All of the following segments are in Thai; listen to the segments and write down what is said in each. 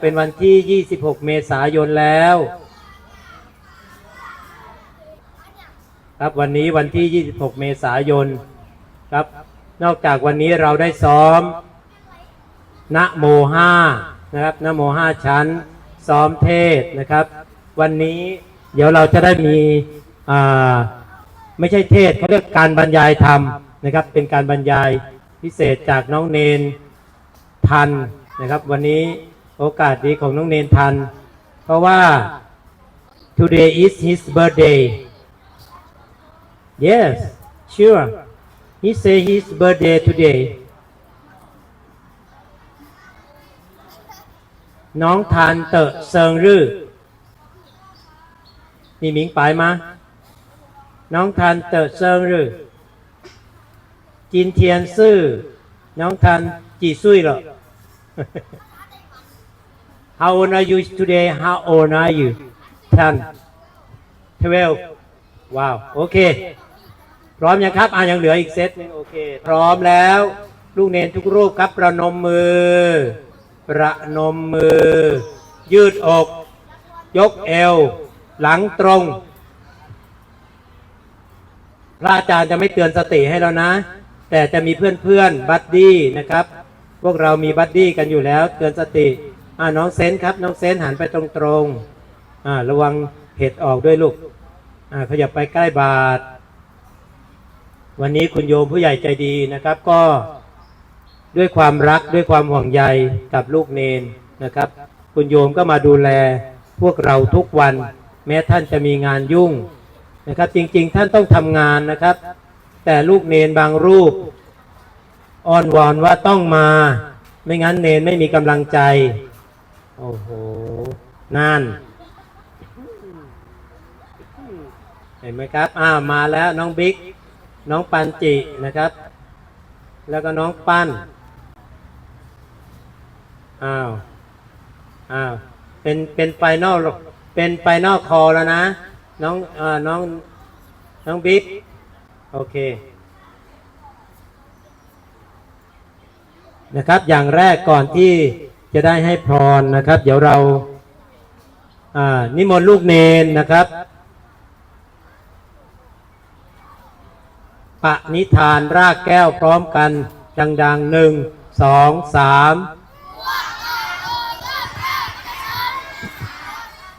เป็นวันที่ 26 เมษายนแล้ว ครับวันนี้วันที่ 26 เมษายนครับ นอกจากวันนี้เราได้ซ้อมนะโมห้านะครับนะโมห้าชั้น ซ้อมเทศนะครับ วันนี้เดี๋ยวเราจะได้มีอ่าไม่ใช่เทศเขาเรียกการบรรยายธรรมนะครับ เป็นการบรรยายพิเศษจากน้องเนนทันนะครับ วันนี้ โอกาสดีของน้องเนนทัน เพราะว่า today is his birthday yes sure he say his birthday today น้องทานเตอะเซิงรื่อนี่หมิงไปมา น้องทานเตอะเซิงรื่อจินเทียนซื่อ น้องทานจีซุยเหรอ How old are you today How old are you ท่าน12 ว้าว โอเค พร้อมยังครับ อ่ายังเหลืออีกเซตหนึงโอเค พร้อมแล้ว ลูกเนนทุกรูปครับ ประนมมือ ประนมมือ ยืดอก ยกเอว หลังตรง พระอาจารย์จะไม่เตือนสติให้แล้วนะ แต่จะมีเพื่อนๆ บัดดี้นะครับ พวกเรามีบัดดี้กันอยู่แล้ว เตือนสติ อ่าน้องเซนครับ น้องเซนหันไปตรงๆอ่าระวังเห็ดออกด้วยลูกอ่าขยับไปใกล้บาท วันนี้คุณโยมผู้ใหญ่ใจดีนะครับ ก็ด้วยความรักด้วยความห่วงใยกับลูกเนนนะครับ คุณโยมก็มาดูแลพวกเราทุกวัน แม้ท่านจะมีงานยุ่งนะครับ จริง ๆ ท่านต้องทำงานนะครับ แต่ลูกเนนบางรูปอ้อนวอนว่าต้องมา ไม่งั้นเนนไม่มีกำลังใจ โอ้โหนั่น เห็นไหมครับอ้าวมาแล้วน้องบิ๊ก น้องปันจินะครับ แล้วก็น้องปันอ้าว อ้าว เป็นเป็นไฟนอลเป็นไฟนอลคอแล้วนะ น้องอ่อน้องน้องบิ๊ก โอเคนะครับอย่างแรกก่อนที่ จะได้ให้พรนะครับ เดี๋ยวเราอ่านิมนต์ลูกเนนนะครับปะนิทานรากแก้วพร้อมกันดังๆหนึ่งสองสาม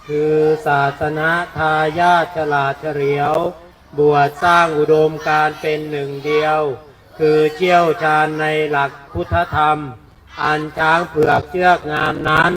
คือศาสนาทายาทฉลาดเฉลียว บวชสร้างอุดมการเป็นหนึ่งเดียว คือเชี่ยวชาญในหลักพุทธธรรม อันช้างเผือกเชือกงามนั้น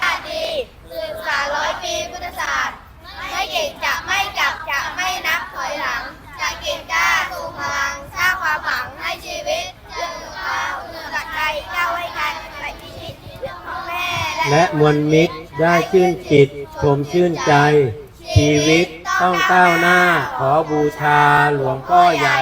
ชาติดีสืบสานร้อยปีพุทธศาสตร์ ไม่เก่งจะไม่จับจะไม่นับถอยหลัง จะเก่งกล้าทรงพลังสร้างความหวังให้ชีวิตเรื่องราวเรื่องตักใจก้าวให้กันไปพิชิตเรื่องของ และมวลมิตรได้ชื่นจิตชมชื่นใจ ชีวิตต้องก้าวหน้าขอบูชาหลวงพ่อใหญ่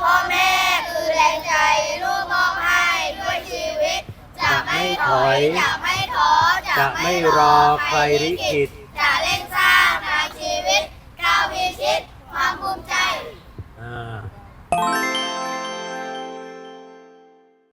พ่อแม่คือแรงใจ ลูกมอบให้ด้วยชีวิต จะไม่ถอย จะไม่ท้อจะไม่รอใครลิขิต